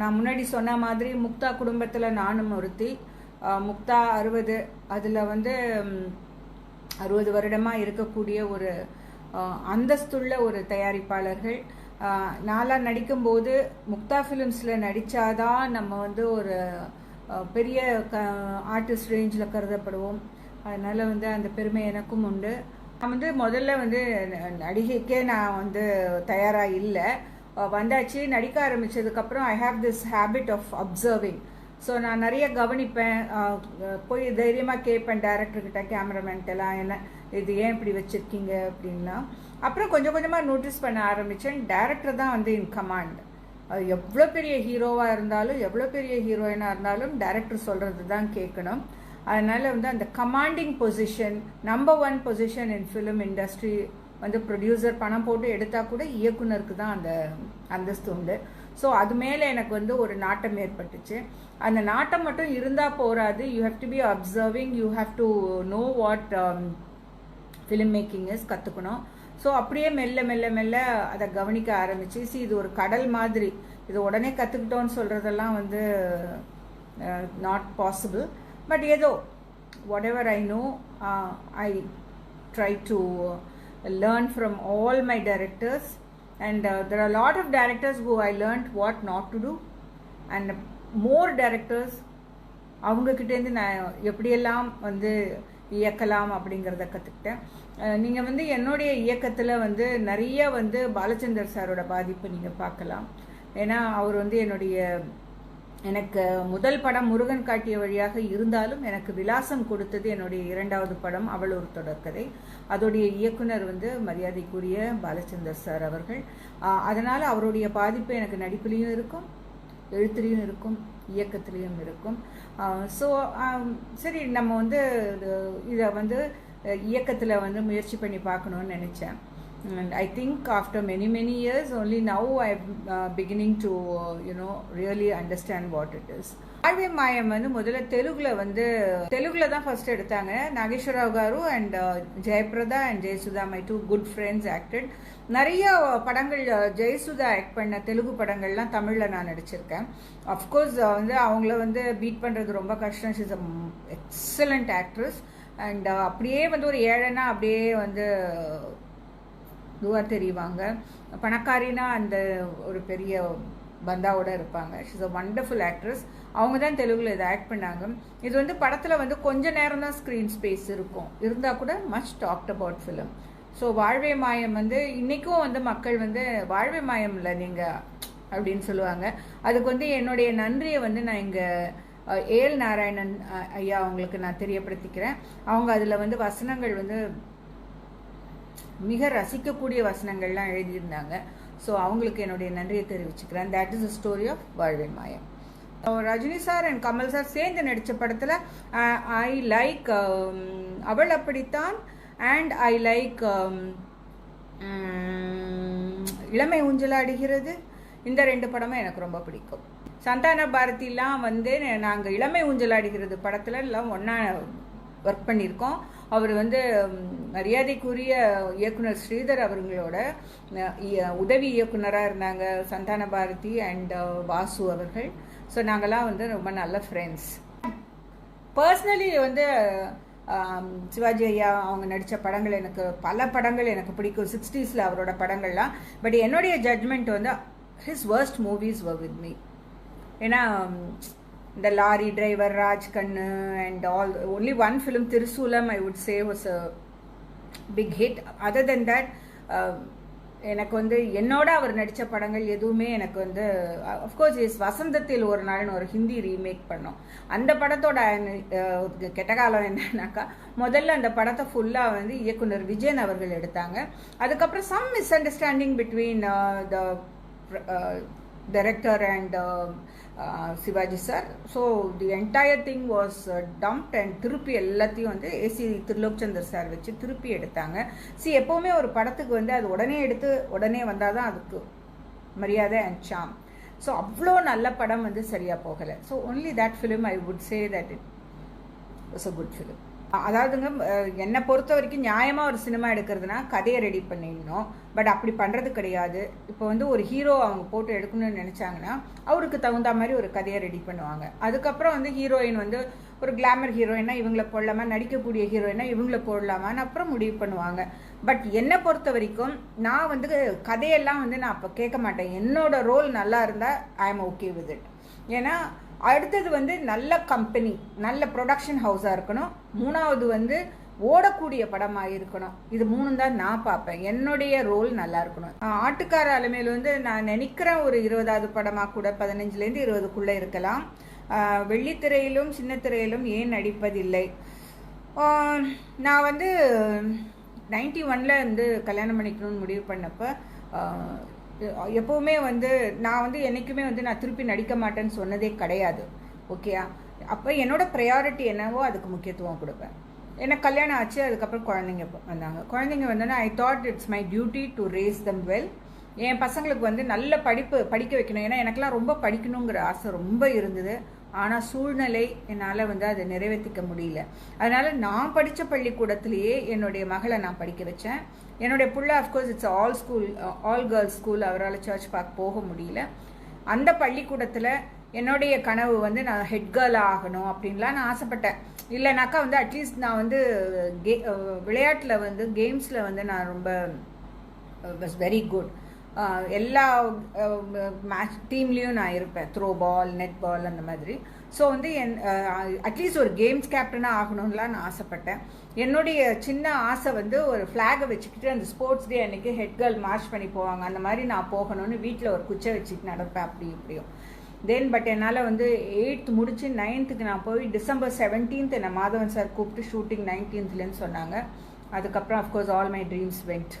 நான் முன்னாடி சொன்ன மாதிரி முக்தா குடும்பத்தில் நானும் ஒருத்தி. முக்தா அறுபது அதில் வந்து அறுபது வருடமாக இருக்கக்கூடிய ஒரு அந்தஸ்துள்ள ஒரு தயாரிப்பாளர்கள். நாளாக நடிக்கும்போது முக்தா ஃபிலிம்ஸில் நடித்தாதான் நம்ம வந்து ஒரு பெரிய க ஆர்டிஸ்ட் ரேஞ்சில் கருதப்படுவோம். அதனால் வந்து அந்த பெருமை எனக்கும் உண்டு. நான் வந்து முதல்ல வந்து நடிகைக்கே நான் வந்து தயாராக இல்லை. வந்தாச்சு நடிக்க ஆரம்பித்ததுக்கப்புறம் I have this habit of observing so நான் நிறைய கவனிப்பேன். போய் தைரியமாக கேட்பேன் டேரக்டர்கிட்ட கேமராமேன்ட்டெல்லாம் என்ன இது ஏன் இப்படி வச்சுருக்கீங்க? அப்படின்லாம். அப்புறம் கொஞ்சம் கொஞ்சமாக நோட்டீஸ் பண்ண ஆரம்பித்தேன் டேரக்டர் தான் வந்து இன் கமாண்ட் எவ்வளோ பெரிய ஹீரோவாக இருந்தாலும் எவ்வளோ பெரிய ஹீரோயினாக இருந்தாலும் டேரக்டர் சொல்கிறது தான் கேட்கணும். அதனால் வந்து அந்த commanding position number one position in film industry வந்து ப்ரொடியூசர் பணம் போட்டு எடுத்தால் கூட இயக்குனருக்கு தான் அந்த அந்தஸ்து உண்டு. ஸோ அது மேலே எனக்கு வந்து ஒரு நாட்டம் ஏற்பட்டுச்சு. அந்த நாட்டம் மட்டும் இருந்தால் போராது. You have to be observing you have to know what film making is கற்றுக்கணும் ஸோ அப்படியே மெல்ல மெல்ல மெல்ல அதை கவனிக்க ஆரம்பிச்சு. சி இது ஒரு கடல் மாதிரி. இது உடனே கற்றுக்கிட்டோன்னு சொல்கிறதெல்லாம் வந்து நாட் பாசிபிள் பட் ஏதோ whatever I know I try to learn from all my uh, and are are lot of directors who I learned what not to do and more directors அவங்கக்கிட்டேருந்து நான் எப்படியெல்லாம் வந்து இயக்கலாம் அப்படிங்கிறத கற்றுக்கிட்டேன் நீங்கள் வந்து என்னுடைய இயக்கத்தில் வந்து நிறைய வந்து பாலச்சந்தர் சாரோட பாதிப்பு நீங்கள் பார்க்கலாம். ஏன்னா அவர் வந்து என்னுடைய எனக்கு முதல் படம் முருகன் காட்டிய வழியாக இருந்தாலும் எனக்கு விலாசம் கொடுத்தது என்னுடைய இரண்டாவது படம் அவள் ஒரு தொடர்கதை. அதோடைய இயக்குனர் வந்து மரியாதைக்குரிய பாலச்சந்தர் சார் அவர்கள். அதனால் அவருடைய பாதிப்பு எனக்கு நடிப்புலேயும் இருக்கும் எழுத்துலேயும் இருக்கும் இயக்கத்துலேயும் இருக்கும். ஸோ சரி நம்ம வந்து இதை வந்து இயக்கத்தில் வந்து முயற்சி பண்ணி பார்க்கணுன்னு நினச்சேன். And i think after many many years only now i'm uh, beginning to uh, you know really understand what it is. ஆழ்வே மாயம் வந்து முதல்ல தெலுங்குல வந்து தெலுங்குல தான் ஃபர்ஸ்ட் எடுத்தாங்க. Nageswara Rao garu and uh, Jayaprada and Jayasudha my two good friends acted நிறைய படங்கள் uh, ஜெயசுதா ஆக்ட் பண்ண தெலுங்கு படங்கள்லாம் தமிழில் நான் நடிச்சிருக்கேன். அஃப்கோர்ஸ் uh, வந்து அவங்கள வந்து பீட் பண்ணுறது ரொம்ப கஷ்டம். She's a excellent actress and அப்படியே வந்து ஒரு ஏழைனா அப்படியே வந்து துவா தெரிவாங்க பணக்காரினா அந்த ஒரு பெரிய பந்தாவோட இருப்பாங்க. ஷிஸ் அ வண்டர்ஃபுல் ஆக்ட்ரஸ் அவங்க தான் தெலுங்கில் இதை ஆக்ட் பண்ணாங்க. இது வந்து படத்தில் வந்து கொஞ்ச நேரம் தான் ஸ்க்ரீன் ஸ்பேஸ் இருக்கும். இருந்தால் கூட much talk about film so Vazhve Mayam வந்து இன்றைக்கும் வந்து மக்கள் வந்து வாழ்வே இல்லை நீங்கள் அப்படின்னு சொல்லுவாங்க. அதுக்கு வந்து என்னுடைய நன்றியை வந்து நான் இங்கே ஏல் நாராயணன் ஐயா அவங்களுக்கு நான் தெரியப்படுத்திக்கிறேன். அவங்க அதில் வந்து வசனங்கள் வந்து மிக ரசிக்கக்கூடிய வசனங்கள்லாம் எழுதியிருந்தாங்க. ஸோ அவங்களுக்கு என்னுடைய நன்றியை தெரிவிச்சுக்கிறேன். That is a story of Vazhve Mayam Rajini sir and Kamal sir சேர்ந்து நடித்த படத்தில் ஐ uh, லைக் um, அவள் அப்படித்தான். அண்ட் ஐ லைக் இளமை ஊஞ்சலாடுகிறது இந்த ரெண்டு படமும் எனக்கு ரொம்ப பிடிக்கும். சந்தான பாரதிலாம் வந்து நாங்கள் இளமை ஊஞ்சலாடுகிறது படத்துல எல்லாம் ஒன்றா ஒர்க் பண்ணியிருக்கோம். அவர் வந்து மரியாதைக்குரிய இயக்குனர் ஸ்ரீதர் அவர்களோட உதவி இயக்குனராக இருந்தாங்க சந்தான பாரதி அண்ட் வாசு அவர்கள். ஸோ நாங்கள்லாம் வந்து ரொம்ப நல்ல ஃப்ரெண்ட்ஸ் பர்சனலி வந்து சிவாஜி ஐயா அவங்க நடித்த படங்கள் எனக்கு பல படங்கள் எனக்கு பிடிக்கும். சிக்ஸ்டீஸில் அவரோட படங்கள்லாம். பட் என்னுடைய ஜட்மெண்ட் வந்து his worst movies were with me ஏன்னா இந்த lorry driver Raj Kannu and all only one film Thirisoolam I would say was a big hit other then that எனக்கு வந்து என்னோட அவர் நடித்த படங்கள் எதுவுமே எனக்கு வந்து uh, அஃப்கோர்ஸ் இஸ் வசந்தத்தில் ஒரு நாள்னு ஒரு ஹிந்தி ரீமேக் பண்ணோம். அந்த படத்தோட uh, கெட்ட காலம் என்னன்னாக்கா முதல்ல அந்த படத்தை ஃபுல்லாக வந்து இயக்குனர் விஜயன் அவர்கள் எடுத்தாங்க. அதுக்கப்புறம் some misunderstanding between the director and Sivaji sir so the entire thing was dumped and திருப்பி எல்லாத்தையும் வந்து ஏசி திருலோக் சந்தர் சார் வச்சு திருப்பி எடுத்தாங்க. சி எப்போவுமே ஒரு படத்துக்கு வந்து அது உடனே எடுத்து உடனே வந்தால் தான் அதுக்கு மரியாதை அண்ட் சாம் ஸோ அவ்வளோ நல்ல படம் வந்து சரியாக போகலை. So only that film I would say that it was a good film அதாவதுங்க என்னை பொறுத்த வரைக்கும் நியாயமாக ஒரு சினிமா எடுக்கிறதுனா கதையை ரெடி பண்ணிடணும். பட் அப்படி பண்ணுறது கிடையாது. இப்போ வந்து ஒரு ஹீரோ அவங்க போட்டு எடுக்கணும்னு நினச்சாங்கன்னா அவருக்கு தகுந்த மாதிரி ஒரு கதையை ரெடி பண்ணுவாங்க. அதுக்கப்புறம் வந்து ஹீரோயின் வந்து ஒரு கிளாமர் ஹீரோயினா இவங்களை போடலாமா நடிக்கக்கூடிய ஹீரோயினா இவங்களை போடலாமான்னு அப்புறம் முடிவு பண்ணுவாங்க. பட் என்னை பொறுத்த வரைக்கும் நான் வந்து கதையெல்லாம் வந்து நான் அப்போ கேட்க மாட்டேன். என்னோட ரோல் நல்லா இருந்தால் I am okay with it ஏன்னா அடுத்தது வந்து நல்ல கம்பெனி நல்ல ப்ரொடக்ஷன் ஹவுஸாக இருக்கணும். மூணாவது வந்து ஓடக்கூடிய படமாக இருக்கணும். இது மூணு தான் நான் பார்ப்பேன். என்னுடைய ரோல் நல்லா இருக்கணும். ஆட்டுக்கார அலைமையில் வந்து நான் நினைக்கிறேன் ஒரு இருபதாவது படமாக கூட பதினஞ்சுலேருந்து இருபதுக்குள்ளே இருக்கலாம். வெள்ளித்திரையிலும் சின்ன திரையிலும் ஏன் நடிப்பதில்லை? நான் வந்து நைன்டி ஒனில் வந்து கல்யாணம் பண்ணிக்கணும்னு முடிவு பண்ணப்போ எப்போவுமே வந்து நான் வந்து என்றைக்குமே வந்து நான் திருப்பி நடிக்க மாட்டேன்னு சொன்னதே கிடையாது. ஓகேயா அப்போ என்னோட ப்ரையாரிட்டி என்னவோ அதுக்கு முக்கியத்துவம் கொடுப்பேன். ஏன்னா கல்யாணம் ஆச்சு அதுக்கப்புறம் குழந்தைங்க வந்தாங்க. குழந்தைங்க வந்தோன்னா I thought it's my duty to raise them well என் பசங்களுக்கு வந்து நல்ல படிப்பு படிக்க வைக்கணும். ஏன்னா எனக்கெல்லாம் ரொம்ப படிக்கணுங்கிற ஆசை ரொம்ப இருந்தது. ஆனால் சூழ்நிலை என்னால் வந்து அதை நிறைவேற்றிக்க முடியல. அதனால் நான் படித்த பள்ளிக்கூடத்திலேயே என்னுடைய மகளை நான் படிக்க வச்சேன். என்னுடைய புள்ள of course it's all school all girls school அவரால் சர்ச் பார்க்க போக முடியல. அந்த பள்ளிக்கூடத்தில் என்னுடைய கனவு வந்து நான் ஹெட் கேர்லாக ஆகணும் அப்படின்லாம் நான் ஆசைப்பட்டேன். இல்லைனாக்கா வந்து அட்லீஸ்ட் நான் வந்து கே விளையாட்டில் வந்து கேம்ஸில் வந்து நான் ரொம்ப வாஸ் வெரி குட் எல்லா மேட்ச் டீம்லேயும் நான் இருப்பேன். த்ரோ பால் நெட் பால் அந்த மாதிரி. ஸோ வந்து என் அட்லீஸ்ட் ஒரு கேம்ஸ் கேப்டனாக ஆகணும்லாம் நான் ஆசைப்பட்டேன். என்னுடைய சின்ன ஆசை வந்து ஒரு ஃப்ளாகை வச்சுக்கிட்டு அந்த ஸ்போர்ட்ஸ் டே அன்னைக்கு ஹெட் கேர்ள் மார்ச் பண்ணி போவாங்க. அந்த மாதிரி நான் போகணும்னு வீட்டில் ஒரு குச்சை வச்சுட்டு நடப்பேன் அப்படி இப்படியும். தென் பட் என்னால் வந்து எயித்து முடித்து நைன்த்துக்கு நான் போய் டிசம்பர் செவன்டீன்த் என்னை மாதவன் சார் கூப்பிட்டு ஷூட்டிங் நைன்டீன்த்லேன்னு சொன்னாங்க. அதுக்கப்புறம் of course all my dreams went